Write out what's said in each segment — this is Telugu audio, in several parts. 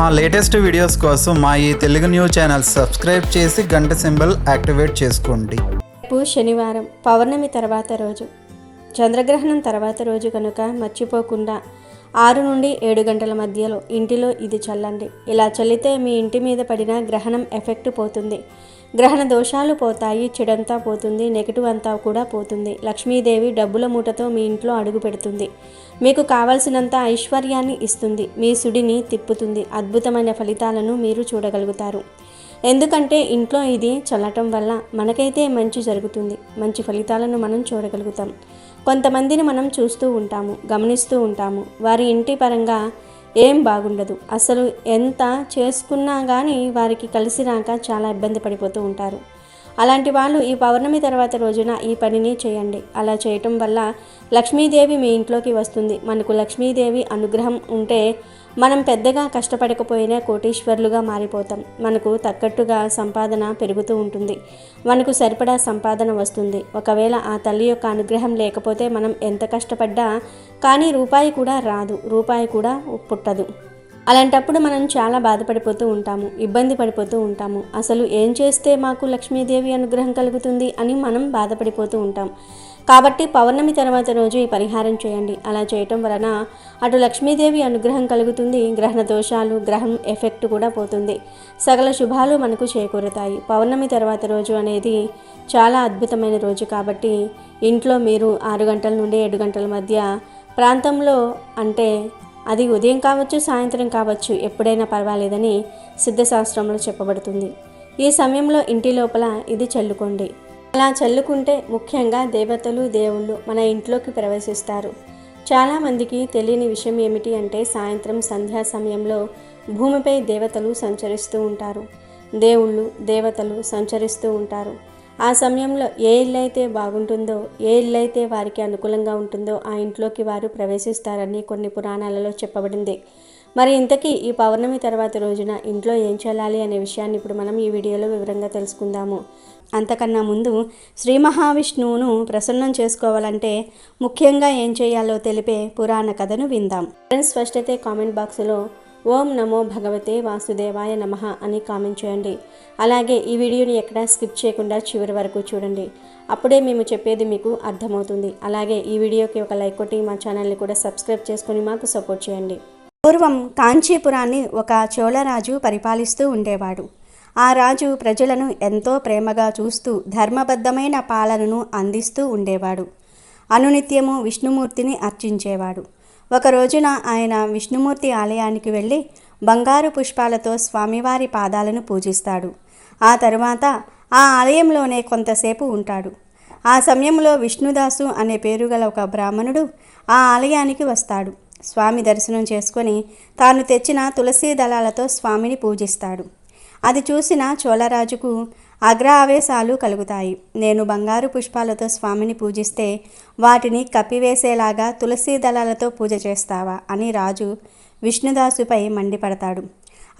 మా లేటెస్ట్ వీడియోస్ కోసం మా ఈ తెలుగు న్యూస్ ఛానల్ సబ్స్క్రైబ్ చేసి గంట సింబల్ యాక్టివేట్ చేసుకోండి. రేపు శనివారం పౌర్ణమి తర్వాత రోజు. చంద్రగ్రహణం తర్వాత రోజు కనుక మర్చిపోకుండా ఆరు నుండి ఏడు గంటల మధ్యలో ఇంటిలో ఇది చల్లండి. ఇలా చల్లితే మీ ఇంటి మీద పడిన గ్రహణం ఎఫెక్ట్ పోతుంది. గ్రహణ దోషాలు పోతాయి చెడంతా పోతుంది నెగిటివ్ అంతా కూడా పోతుంది. లక్ష్మీదేవి డబ్బుల మూటతో మీ ఇంట్లో అడుగు పెడుతుంది. మీకు కావలసినంత ఐశ్వర్యాన్ని ఇస్తుంది. మీ సుడిని తిప్పుతుంది. అద్భుతమైన ఫలితాలను మీరు చూడగలుగుతారు. ఎందుకంటే ఇంట్లో ఇది చల్లటం వల్ల మనకైతే మంచి జరుగుతుంది. మంచి ఫలితాలను మనం చూడగలుగుతాం. కొంతమందిని మనం చూస్తూ ఉంటాము గమనిస్తూ ఉంటాము. వారి ఇంటి పరంగా ఏం బాగుండదు. అసలు ఎంత చేసుకున్నా కానీ వారికి కలిసి రాక చాలా ఇబ్బంది పడిపోతూ ఉంటారు. అలాంటి వాళ్ళు ఈ పౌర్ణమి తర్వాత రోజున ఈ పనిని చేయండి. అలా చేయటం వల్ల లక్ష్మీదేవి మీ ఇంట్లోకి వస్తుంది. మనకు లక్ష్మీదేవి అనుగ్రహం ఉంటే మనం పెద్దగా కష్టపడకపోయినా కోటీశ్వర్లుగా మారిపోతాం. మనకు తగ్గట్టుగా సంపాదన పెరుగుతూ ఉంటుంది. మనకు సరిపడా సంపాదన వస్తుంది. ఒకవేళ ఆ తల్లి యొక్క అనుగ్రహం లేకపోతే మనం ఎంత కష్టపడ్డా కానీ రూపాయి కూడా రాదు. రూపాయి కూడా పుట్టదు. అలాంటప్పుడు మనం చాలా బాధపడిపోతూ ఉంటాము ఇబ్బంది పడిపోతూ ఉంటాము. అసలు ఏం చేస్తే మాకు లక్ష్మీదేవి అనుగ్రహం కలుగుతుంది అని మనం బాధపడిపోతూ ఉంటాం. కాబట్టి పౌర్ణమి తర్వాత రోజు ఈ పరిహారం చేయండి. అలా చేయటం వలన అటు లక్ష్మీదేవి అనుగ్రహం కలుగుతుంది గ్రహణ దోషాలు గ్రహం ఎఫెక్ట్ కూడా పోతుంది. సకల శుభాలు మనకు చేకూరుతాయి. పౌర్ణమి తర్వాత రోజు అనేది చాలా అద్భుతమైన రోజు కాబట్టి ఇంట్లో మీరు ఆరు గంటల నుండి ఏడు గంటల మధ్య ప్రాంతంలో అంటే అది ఉదయం కావచ్చు సాయంత్రం కావచ్చు ఎప్పుడైనా పర్వాలేదని సిద్ధశాస్త్రంలో చెప్పబడుతుంది. ఈ సమయంలో ఇంటి లోపల ఇది చల్లుకోండి. అలా చల్లుకుంటే ముఖ్యంగా దేవతలు దేవుళ్ళు మన ఇంట్లోకి ప్రవేశిస్తారు. చాలామందికి తెలియని విషయం ఏమిటి అంటే సాయంత్రం సంధ్యా సమయంలో భూమిపై దేవతలు సంచరిస్తూ ఉంటారు. దేవుళ్ళు దేవతలు సంచరిస్తూ ఉంటారు. ఆ సమయంలో ఏ ఇల్లు అయితే బాగుంటుందో ఏ ఇల్లు అయితే వారికి అనుకూలంగా ఉంటుందో ఆ ఇంట్లోకి వారు ప్రవేశిస్తారని కొన్ని పురాణాలలో చెప్పబడింది. మరి ఇంతకీ ఈ పౌర్ణమి తర్వాత రోజున ఇంట్లో ఏం చెల్లాలి అనే విషయాన్ని ఇప్పుడు మనం ఈ వీడియోలో వివరంగా తెలుసుకుందాము. అంతకన్నా ముందు శ్రీ మహావిష్ణువును ప్రసన్నం చేసుకోవాలంటే ముఖ్యంగా ఏం చేయాలో తెలిపే పురాణ కథను విందాం. ఫ్రెండ్స్ ఫస్ట్ అయితే కామెంట్ బాక్స్లో ఓం నమో భగవతే వాసుదేవాయ నమః అని కామెంట్ చేయండి. అలాగే ఈ వీడియోని ఎక్కడా స్కిప్ చేయకుండా చివరి వరకు చూడండి. అప్పుడే మేము చెప్పేది మీకు అర్థమవుతుంది. అలాగే ఈ వీడియోకి ఒక లైక్ కొట్టి మా ఛానల్ని కూడా సబ్స్క్రైబ్ చేసుకొని మాకు సపోర్ట్ చేయండి. పూర్వం కాంచీపురాన్ని ఒక చోళరాజు పరిపాలిస్తూ ఉండేవాడు. ఆ రాజు ప్రజలను ఎంతో ప్రేమగా చూస్తూ ధర్మబద్ధమైన పాలనను అందిస్తూ ఉండేవాడు. అనునిత్యము విష్ణుమూర్తిని అర్చించేవాడు. ఒక రోజున ఆయన విష్ణుమూర్తి ఆలయానికి వెళ్ళి బంగారు పుష్పాలతో స్వామివారి పాదాలను పూజిస్తాడు. ఆ తరువాత ఆ ఆలయంలోనే కొంతసేపు ఉంటాడు. ఆ సమయంలో విష్ణుదాసు అనే పేరు గల ఒక బ్రాహ్మణుడు ఆ ఆలయానికి వస్తాడు. స్వామి దర్శనం చేసుకొని తాను తెచ్చిన తులసీ దళాలతో స్వామిని పూజిస్తాడు. అది చూసిన చోళరాజుకు అగ్ర ఆవేశాలు కలుగుతాయి. నేను బంగారు పుష్పాలతో స్వామిని పూజిస్తే వాటిని కప్పివేసేలాగా తులసీ దళాలతో పూజ చేస్తావా? అని రాజు విష్ణుదాసుపై మండిపడతాడు.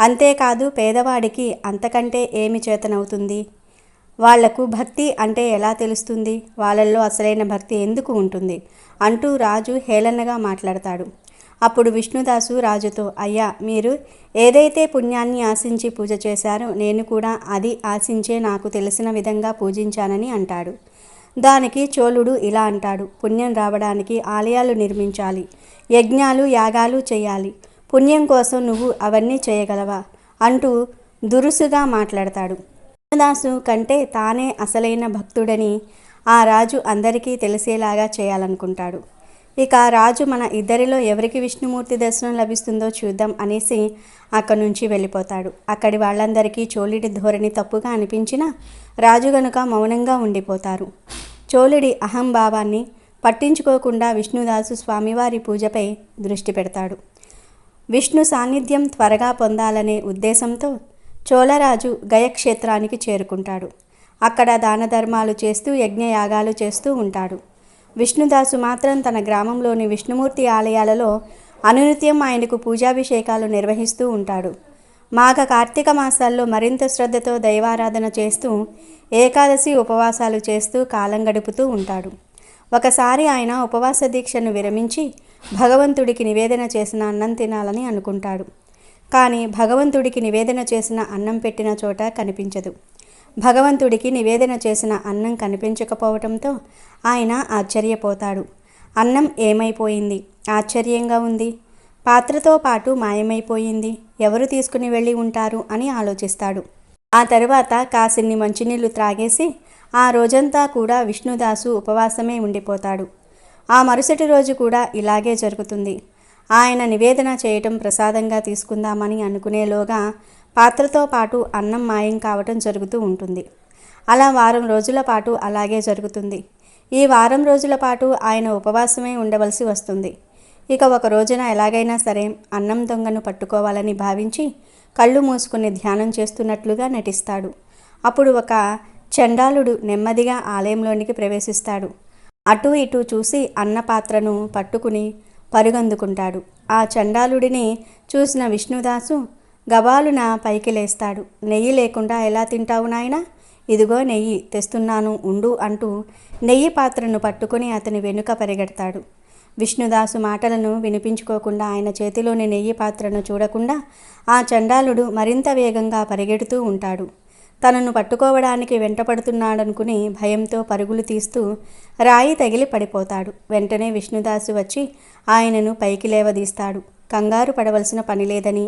అంతేకాదు పేదవాడికి అంతకంటే ఏమి చేతనవుతుంది? వాళ్ళకు భక్తి అంటే ఎలా తెలుస్తుంది? వాళ్ళల్లో అసలైన భక్తి ఎందుకు ఉంటుంది? అంటూ రాజు హేళనగా మాట్లాడతాడు. అప్పుడు విష్ణుదాసు రాజుతో అయ్యా మీరు ఏదైతే పుణ్యాన్ని ఆశించి పూజ చేశారో నేను కూడా అది ఆశించే నాకు తెలిసిన విధంగా పూజించానని అంటాడు. దానికి చోళుడు ఇలా అంటాడు పుణ్యం రావడానికి ఆలయాలు నిర్మించాలి యజ్ఞాలు యాగాలు చేయాలి. పుణ్యం కోసం నువ్వు అవన్నీ చేయగలవా? అంటూ దురుసుగా మాట్లాడతాడు. విష్ణుదాసు కంటే తానే అసలైన భక్తుడని ఆ రాజు అందరికీ తెలిసేలాగా చేయాలనుకుంటాడు. ఇక రాజు మన ఇద్దరిలో ఎవరికి విష్ణుమూర్తి దర్శనం లభిస్తుందో చూద్దాం అనేసి అక్కడి నుంచి వెళ్ళిపోతాడు. అక్కడి వాళ్ళందరికీ చోళుడి ధోరణి తప్పుగా అనిపించినా రాజు గనుక మౌనంగా ఉండిపోతారు. చోళుడి అహంభావాన్ని పట్టించుకోకుండా విష్ణుదాసు స్వామివారి పూజపై దృష్టి పెడతాడు. విష్ణు సాన్నిధ్యం త్వరగా పొందాలనే ఉద్దేశంతో చోళరాజు గయక్షేత్రానికి చేరుకుంటాడు. అక్కడ దాన ధర్మాలు చేస్తూ యజ్ఞయాగాలు చేస్తూ ఉంటాడు. విష్ణుదాసు మాత్రం తన గ్రామంలోని విష్ణుమూర్తి ఆలయాలలో అనునిత్యం ఆయనకు పూజాభిషేకాలు నిర్వహిస్తూ ఉంటాడు. మాఘ కార్తీక మాసాల్లో మరింత శ్రద్ధతో దైవారాధన చేస్తూ ఏకాదశి ఉపవాసాలు చేస్తూ కాలం గడుపుతూ ఉంటాడు. ఒకసారి ఆయన ఉపవాస దీక్షను విరమించి భగవంతుడికి నివేదన చేసిన అన్నం తినాలని అనుకుంటాడు. కానీ భగవంతుడికి నివేదన చేసిన అన్నం పెట్టిన చోట కనిపించదు. భగవంతుడికి నివేదన చేసిన అన్నం కనిపించకపోవటంతో ఆయన ఆశ్చర్యపోతాడు. అన్నం ఏమైపోయింది? ఆశ్చర్యంగా ఉంది. పాత్రతో పాటు మాయమైపోయింది. ఎవరు తీసుకుని వెళ్ళి ఉంటారు అని ఆలోచిస్తాడు. ఆ తరువాత కాసిన్ని మంచినీళ్ళు త్రాగేసి ఆ రోజంతా కూడా విష్ణుదాసు ఉపవాసమే ఉండిపోతాడు. ఆ మరుసటి రోజు కూడా ఇలాగే జరుగుతుంది. ఆయన నివేదన చేయటం ప్రసాదంగా తీసుకుందామని అనుకునేలోగా పాత్రతో పాటు అన్నం మాయం కావటం జరుగుతూ ఉంటుంది. అలా వారం రోజుల పాటు అలాగే జరుగుతుంది. ఈ వారం రోజుల పాటు ఆయన ఉపవాసమే ఉండవలసి వస్తుంది. ఇక ఒక రోజున ఎలాగైనా సరే అన్నం దొంగను పట్టుకోవాలని భావించి కళ్ళు మూసుకుని ధ్యానం చేస్తున్నట్లుగా నటిస్తాడు. అప్పుడు ఒక చండాలుడు నెమ్మదిగా ఆలయంలోనికి ప్రవేశిస్తాడు. అటు ఇటు చూసి అన్నపాత్రను పట్టుకుని పరుగందుకుంటాడు. ఆ చండాలుడిని చూసిన విష్ణుదాసు గబాలున పైకి లేస్తాడు. నెయ్యి లేకుండా ఎలా తింటావు నాయనా? ఇదిగో నెయ్యి తెస్తున్నాను ఉండు అంటూ నెయ్యి పాత్రను పట్టుకుని అతని వెనుక పరిగెడతాడు. విష్ణుదాసు మాటలను వినిపించుకోకుండా ఆయన చేతిలోని నెయ్యి పాత్రను చూడకుండా ఆ చండాలుడు మరింత వేగంగా పరిగెడుతూ ఉంటాడు. తనను పట్టుకోవడానికి వెంటపడుతున్నాడనుకుని భయంతో పరుగులు తీస్తూ రాయి తగిలి పడిపోతాడు. వెంటనే విష్ణుదాసు వచ్చి ఆయనను పైకి లేవదీస్తాడు. కంగారు పడవలసిన పని లేదని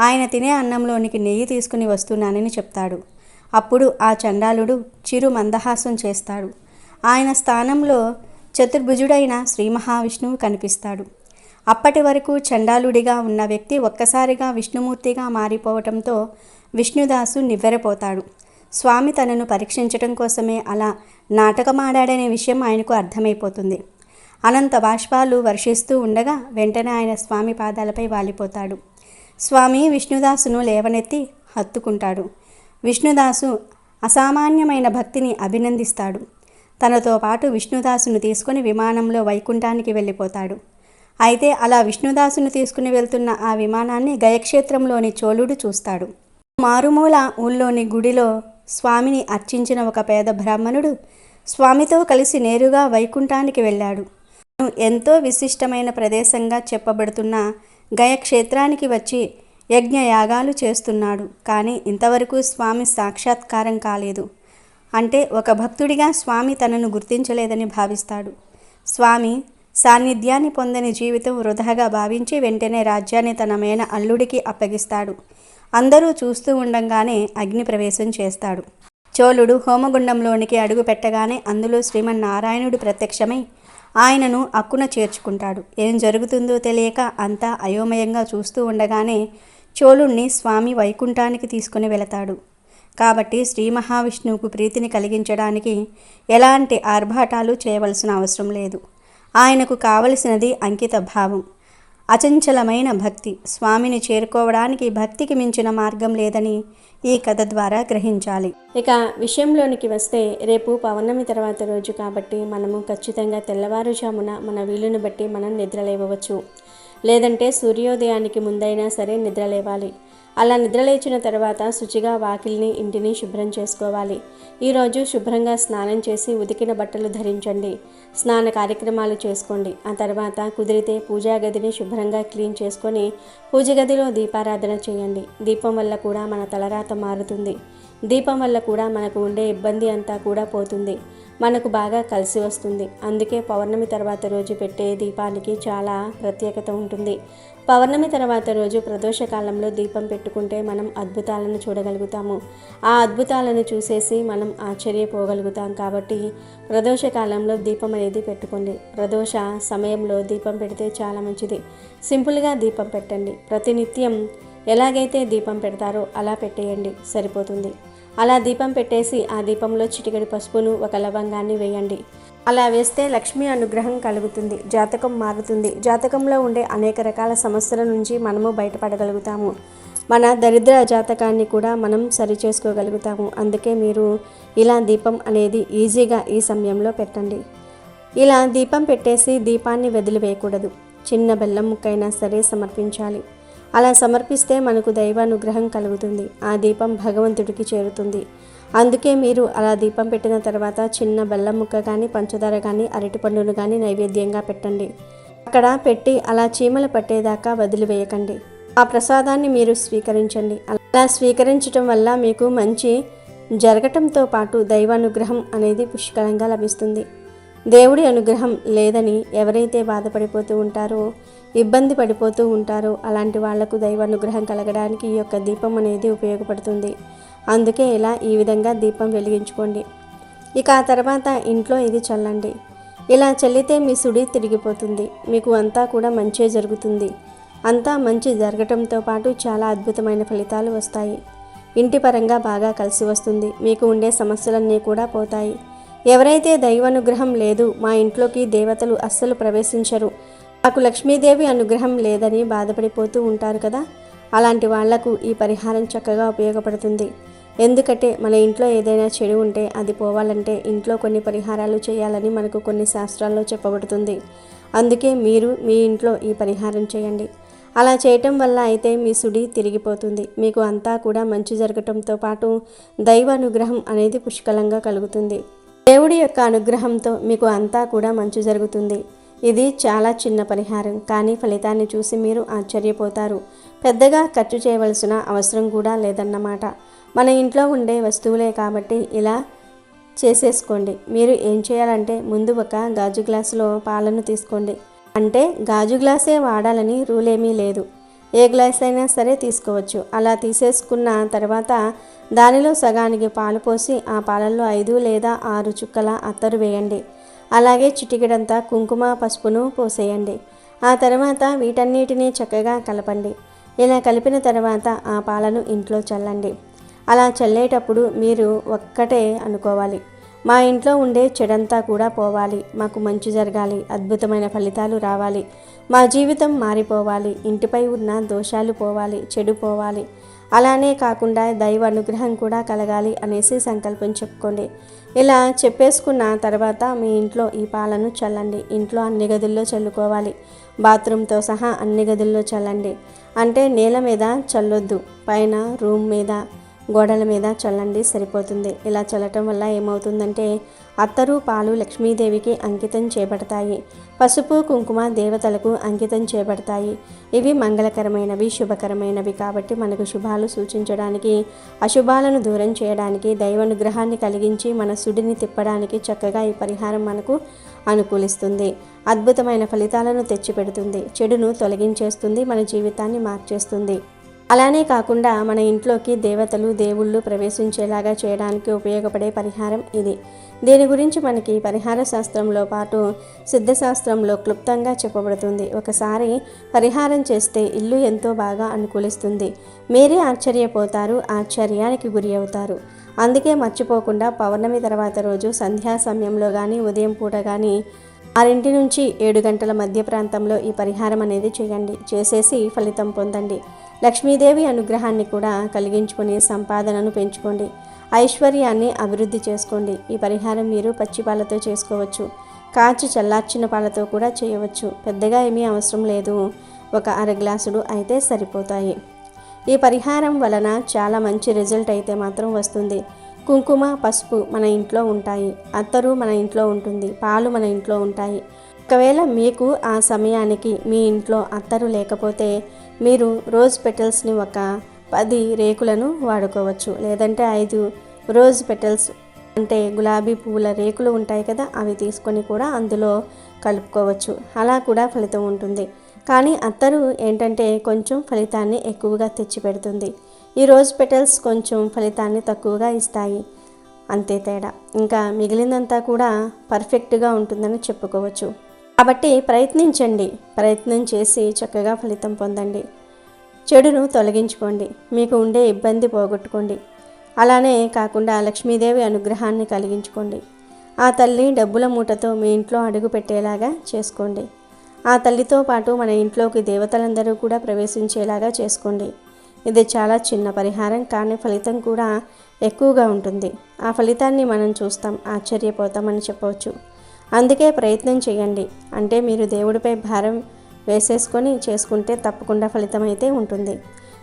ఆయన తినే అన్నంలోనికి నెయ్యి తీసుకుని వస్తున్నానని చెప్తాడు. అప్పుడు ఆ చండాలుడు చిరు మందహాసం చేస్తాడు. ఆయన స్థానంలో చతుర్భుజుడైన శ్రీ మహావిష్ణువు కనిపిస్తాడు. అప్పటి వరకు చండాలుడిగా ఉన్న వ్యక్తి ఒక్కసారిగా విష్ణుమూర్తిగా మారిపోవటంతో విష్ణుదాసు నివ్వెరపోతాడు. స్వామి తనను పరీక్షించటం కోసమే అలా నాటకమాడాడనే విషయం ఆయనకు అర్థమైపోతుంది. అనంత బాష్పాలు వర్షిస్తూ ఉండగా వెంటనే ఆయన స్వామి పాదాలపై వాలిపోతాడు. స్వామి విష్ణుదాసును లేవనెత్తి హత్తుకుంటాడు. విష్ణుదాసు అసామాన్యమైన భక్తిని అభినందిస్తాడు. తనతో పాటు విష్ణుదాసును తీసుకుని విమానంలో వైకుంఠానికి వెళ్ళిపోతాడు. అయితే అలా విష్ణుదాసును తీసుకుని వెళ్తున్న ఆ విమానాన్ని గయక్షేత్రంలోని చోళుడు చూస్తాడు. మారుమూల ఊళ్ళోని గుడిలో స్వామిని అర్చించిన ఒక పేద బ్రాహ్మణుడు స్వామితో కలిసి నేరుగా వైకుంఠానికి వెళ్ళాడు. ఎంతో విశిష్టమైన ప్రదేశంగా చెప్పబడుతున్న గయక్షేత్రానికి వచ్చి యజ్ఞయాగాలు చేస్తున్నాడు. కానీ ఇంతవరకు స్వామి సాక్షాత్కారం కాలేదు. అంటే ఒక భక్తుడిగా స్వామి తనను గుర్తించలేదని భావిస్తాడు. స్వామి సాన్నిధ్యాన్ని పొందని జీవితం వృధాగా భావించి వెంటనే రాజ్యాన్ని తన మేన అల్లుడికి అప్పగిస్తాడు. అందరూ చూస్తూ ఉండంగానే అగ్ని ప్రవేశం చేస్తాడు. చోళుడు హోమగుండంలోనికి అడుగు పెట్టగానే అందులో శ్రీమన్నారాయణుడు ప్రత్యక్షమై ఆయనను అక్కున చేర్చుకుంటాడు. ఏం జరుగుతుందో తెలియక అంతా అయోమయంగా చూస్తూ ఉండగానే చోళుణ్ణి స్వామి వైకుంఠానికి తీసుకుని వెళతాడు. కాబట్టి శ్రీ మహావిష్ణువుకు ప్రీతిని కలిగించడానికి ఎలాంటి ఆర్భాటాలు చేయవలసిన అవసరం లేదు. ఆయనకు కావలసినది అంకిత భావం అచంచలమైన భక్తి. స్వామిని చేరుకోవడానికి భక్తికి మించిన మార్గం లేదని ఈ కథ ద్వారా గ్రహించాలి. ఇక విషయంలోనికి వస్తే రేపు పౌర్ణమి తర్వాత రోజు కాబట్టి మనము ఖచ్చితంగా తెల్లవారుజామున మన వీలుని బట్టి మనం నిద్రలేవవచ్చు. లేదంటే సూర్యోదయానికి ముందైనా సరే నిద్రలేవాలి అలా నిద్రలేచిన తర్వాత శుచిగా వాకిల్ని ఇంటిని శుభ్రం చేసుకోవాలి. ఈరోజు శుభ్రంగా స్నానం చేసి ఉతికిన బట్టలు ధరించండి. స్నాన కార్యక్రమాలు చేసుకోండి. ఆ తర్వాత కుదిరితే పూజా గదిని శుభ్రంగా క్లీన్ చేసుకొని పూజ గదిలో దీపారాధన చేయండి. దీపం వల్ల కూడా మన తలరాత మారుతుంది. దీపం వల్ల కూడా మనకు ఉండే ఇబ్బంది అంతా కూడా పోతుంది. మనకు బాగా కలిసి వస్తుంది. అందుకే పౌర్ణమి తర్వాత రోజు పెట్టే దీపానికి చాలా ప్రత్యేకత ఉంటుంది. పౌర్ణమి తర్వాత రోజు ప్రదోష కాలంలో దీపం పెట్టుకుంటే మనం అద్భుతాలను చూడగలుగుతాము. ఆ అద్భుతాలను చూసేసి మనం ఆశ్చర్యపోగలుగుతాం కాబట్టి ప్రదోష కాలంలో దీపం అనేది పెట్టుకోండి. ప్రదోష సమయంలో దీపం పెడితే చాలా మంచిది. సింపుల్గా దీపం పెట్టండి. ప్రతినిత్యం ఎలాగైతే దీపం పెడతారో అలా పెట్టేయండి. సరిపోతుంది. అలా దీపం పెట్టేసి ఆ దీపంలో చిటికెడు పసుపును ఒక లవంగాన్ని వేయండి. అలా వేస్తే లక్ష్మీ అనుగ్రహం కలుగుతుంది జాతకం మారుతుంది. జాతకంలో ఉండే అనేక రకాల సమస్యల నుంచి మనము బయటపడగలుగుతాము. మన దరిద్ర జాతకాన్ని కూడా మనం సరి చేసుకోగలుగుతాము అందుకే మీరు ఇలా దీపం అనేది ఈజీగా ఈ సమయంలో పెట్టండి. ఇలా దీపం పెట్టేసి దీపాన్ని వదిలివేయకూడదు. చిన్న బెల్లం ముక్కైనా సరే సమర్పించాలి. అలా సమర్పిస్తే మనకు దైవానుగ్రహం కలుగుతుంది. ఆ దీపం భగవంతుడికి చేరుతుంది. అందుకే మీరు అలా దీపం పెట్టిన తర్వాత చిన్న బెల్లం ముక్క కానీ పంచదార కానీ అరటిపండును కానీ నైవేద్యంగా పెట్టండి. అక్కడ పెట్టి అలా చీమలు పట్టేదాకా వదిలివేయకండి. ఆ ప్రసాదాన్ని మీరు స్వీకరించండి. అలా స్వీకరించటం వల్ల మీకు మంచి జరగటంతో పాటు దైవానుగ్రహం అనేది పుష్కలంగా లభిస్తుంది. దేవుడి అనుగ్రహం లేదని ఎవరైతే బాధపడిపోతూ ఉంటారో ఇబ్బంది పడిపోతూ ఉంటారో. అలాంటి వాళ్ళకు దైవానుగ్రహం కలగడానికి ఈ యొక్క దీపం అనేది ఉపయోగపడుతుంది. అందుకే ఇలా ఈ విధంగా దీపం వెలిగించుకోండి. ఇక ఆ తర్వాత ఇంట్లో ఇది చల్లండి. ఇలా చల్లితే మీ సుడి తిరిగిపోతుంది. మీకు అంతా కూడా మంచే జరుగుతుంది. అంతా మంచి జరగటంతో పాటు చాలా అద్భుతమైన ఫలితాలు వస్తాయి. ఇంటి పరంగా బాగా కలిసి వస్తుంది. మీకు ఉండే సమస్యలన్నీ కూడా పోతాయి. ఎవరైతే దైవానుగ్రహం లేదు మా ఇంట్లోకి దేవతలు అస్సలు ప్రవేశించరు. నాకు లక్ష్మీదేవి అనుగ్రహం లేదని బాధపడిపోతూ ఉంటారు కదా. అలాంటి వాళ్ళకు ఈ పరిహారం చక్కగా ఉపయోగపడుతుంది. ఎందుకంటే మన ఇంట్లో ఏదైనా చెడు ఉంటే అది పోవాలంటే ఇంట్లో కొన్ని పరిహారాలు చేయాలని మనకు కొన్ని శాస్త్రాల్లో చెప్పబడుతుంది. అందుకే మీరు మీ ఇంట్లో ఈ పరిహారం చేయండి. అలా చేయటం వల్ల అయితే మీ సుడి తిరిగిపోతుంది. మీకు అంతా కూడా మంచి జరగటంతో పాటు దైవ అనుగ్రహం అనేది పుష్కలంగా కలుగుతుంది. దేవుడి యొక్క అనుగ్రహంతో మీకు అంతా కూడా మంచి జరుగుతుంది. ఇది చాలా చిన్న పరిహారం. కానీ ఫలితాన్ని చూసి మీరు ఆశ్చర్యపోతారు. పెద్దగా ఖర్చు చేయవలసిన అవసరం కూడా లేదన్నమాట. మన ఇంట్లో ఉండే వస్తువులే కాబట్టి ఇలా చేసేసుకోండి. మీరు ఏం చేయాలంటే ముందు ఒక గాజు గ్లాసులో పాలను తీసుకోండి. అంటే గాజు గ్లాసే వాడాలని రూల్ ఏమీ లేదు. ఏ గ్లాస్ అయినా సరే తీసుకోవచ్చు. అలా తీసేసుకున్న తర్వాత దానిలో సగానికి పాలు పోసి ఆ పాలల్లో ఐదు లేదా ఆరు చుక్కల అత్తరు వేయండి. అలాగే చిటికెడంతా కుంకుమ పసుపును పోసేయండి. ఆ తర్వాత వీటన్నిటినీ చక్కగా కలపండి. ఇలా కలిపిన తర్వాత ఆ పాలను ఇంట్లో చల్లండి. అలా చల్లేటప్పుడు మీరు ఒక్కటే అనుకోవాలి. మా ఇంట్లో ఉండే చెడంతా కూడా పోవాలి. మాకు మంచి జరగాలి. అద్భుతమైన ఫలితాలు రావాలి. మా జీవితం మారిపోవాలి. ఇంటిపై ఉన్న దోషాలు పోవాలి. చెడు పోవాలి. అలానే కాకుండా దైవ అనుగ్రహం కూడా కలగాలి అనేసి సంకల్పం చెప్పుకోండి. ఇలా చెప్పేసుకున్న తర్వాత మీ ఇంట్లో ఈ పాలను చల్లండి. ఇంట్లో అన్ని గదుల్లో చల్లుకోవాలి. బాత్రూమ్తో సహా అన్ని గదుల్లో చల్లండి. అంటే నేల మీద చల్లొద్దు. పైన రూమ్ మీద గోడల మీద చల్లండి సరిపోతుంది. ఇలా చల్లటం వల్ల ఏమవుతుందంటే అత్తరు పాలు లక్ష్మీదేవికి అంకితం చేపడతాయి. పసుపు కుంకుమ దేవతలకు అంకితం చేపడతాయి. ఇవి మంగళకరమైనవి శుభకరమైనవి కాబట్టి మనకు శుభాలు సూచించడానికి అశుభాలను దూరం చేయడానికి దైవానుగ్రహాన్ని కలిగించి మన సుడిని తిప్పడానికి చక్కగా ఈ పరిహారం మనకు అనుకూలిస్తుంది. అద్భుతమైన ఫలితాలను తెచ్చిపెడుతుంది. చెడును తొలగించేస్తుంది. మన జీవితాన్ని మార్చేస్తుంది. అలానే కాకుండా మన ఇంట్లోకి దేవతలు దేవుళ్ళు ప్రవేశించేలాగా చేయడానికి ఉపయోగపడే పరిహారం ఇది. దీని గురించి మనకి పరిహార శాస్త్రంలో పాటు సిద్ధశాస్త్రంలో క్లుప్తంగా చెప్పబడుతుంది. ఒకసారి పరిహారం చేస్తే ఇల్లు ఎంతో బాగా అనుకూలిస్తుంది. మీరే ఆశ్చర్యపోతారు ఆశ్చర్యానికి గురి అవుతారు. అందుకే మర్చిపోకుండా పౌర్ణమి తర్వాత రోజు సంధ్యా సమయంలో కానీ ఉదయం పూట కానీ ఆరింటి నుంచి ఏడు గంటల మధ్య ప్రాంతంలో ఈ పరిహారం అనేది చేయండి. చేసేసి ఫలితం పొందండి. లక్ష్మీదేవి అనుగ్రహాన్ని కూడా కలిగించుకుని సంపాదనను పెంచుకోండి. ఐశ్వర్యాన్ని అభివృద్ధి చేసుకోండి. ఈ పరిహారం మీరు పచ్చి పాలతో చేసుకోవచ్చు. కాచి చల్లార్చిన పాలతో కూడా చేయవచ్చు. పెద్దగా ఏమీ అవసరం లేదు. ఒక అర గ్లాసులు అయితే సరిపోతాయి. ఈ పరిహారం వలన చాలా మంచి రిజల్ట్ అయితే మాత్రం వస్తుంది. కుంకుమ పసుపు మన ఇంట్లో ఉంటాయి. అత్తరు మన ఇంట్లో ఉంటుంది. పాలు మన ఇంట్లో ఉంటాయి. ఒకవేళ మీకు ఆ సమయానికి మీ ఇంట్లో అత్తరు లేకపోతే మీరు రోజ్ పెటల్స్ని ఒక పది రేకులను వాడుకోవచ్చు. లేదంటే ఐదు రోజ్ పెటల్స్ అంటే గులాబీ పువ్వుల రేకులు ఉంటాయి కదా అవి తీసుకొని కూడా అందులో కలుపుకోవచ్చు. అలా కూడా ఫలితం ఉంటుంది. కానీ అత్తరు ఏంటంటే కొంచెం ఫలితాన్ని ఎక్కువగా తెచ్చిపెడుతుంది. ఈ రోజ్ పెటల్స్ కొంచెం ఫలితాన్ని తక్కువగా ఇస్తాయి. అంతే తేడా. ఇంకా మిగిలినంతా కూడా పర్ఫెక్ట్గా ఉంటుందని చెప్పుకోవచ్చు. కాబట్టి ప్రయత్నించండి. ప్రయత్నం చేసి చక్కగా ఫలితం పొందండి. చెడును తొలగించుకోండి. మీకు ఉండే ఇబ్బంది పోగొట్టుకోండి. అలానే కాకుండా లక్ష్మీదేవి అనుగ్రహాన్ని కలిగించుకోండి. ఆ తల్లి డబ్బుల మూటతో మీ ఇంట్లో అడుగు పెట్టేలాగా చేసుకోండి. ఆ తల్లితో పాటు మన ఇంట్లోకి దేవతలందరూ కూడా ప్రవేశించేలాగా చేసుకోండి. ఇది చాలా చిన్న పరిహారం కానీ ఫలితం కూడా ఎక్కువగా ఉంటుంది. ఆ ఫలితాన్ని మనం చూస్తాం ఆశ్చర్యపోతామని చెప్పవచ్చు. అందుకే ప్రయత్నం చేయండి. అంటే మీరు దేవుడిపై భారం వేసేసుకొని చేసుకుంటే తప్పకుండా ఫలితం అయితే ఉంటుంది.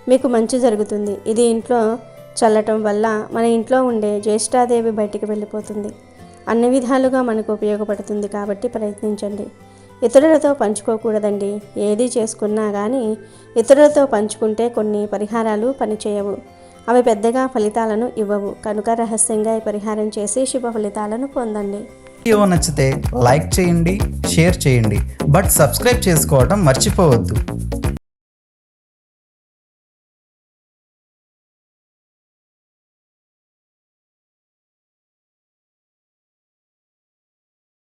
మీకు మంచి జరుగుతుంది. ఇది ఇంట్లో చల్లటం వల్ల మన ఇంట్లో ఉండే జ్యేష్ఠాదేవి బయటికి వెళ్ళిపోతుంది. అన్ని విధాలుగా మనకు ఉపయోగపడుతుంది కాబట్టి ప్రయత్నించండి. ఇతరులతో పంచుకోకూడదండి. ఏది చేసుకున్నా కానీ ఇతరులతో పంచుకుంటే కొన్ని పరిహారాలు పనిచేయవు. అవి పెద్దగా ఫలితాలను ఇవ్వవు. కనుక రహస్యంగా ఈ పరిహారం చేసి శుభ ఫలితాలను పొందండి. వీడియో నచ్చితే లైక్ చేయండి షేర్ చేయండి. బట్ సబ్స్క్రైబ్ చేసుకోవడం మర్చిపోవద్దు.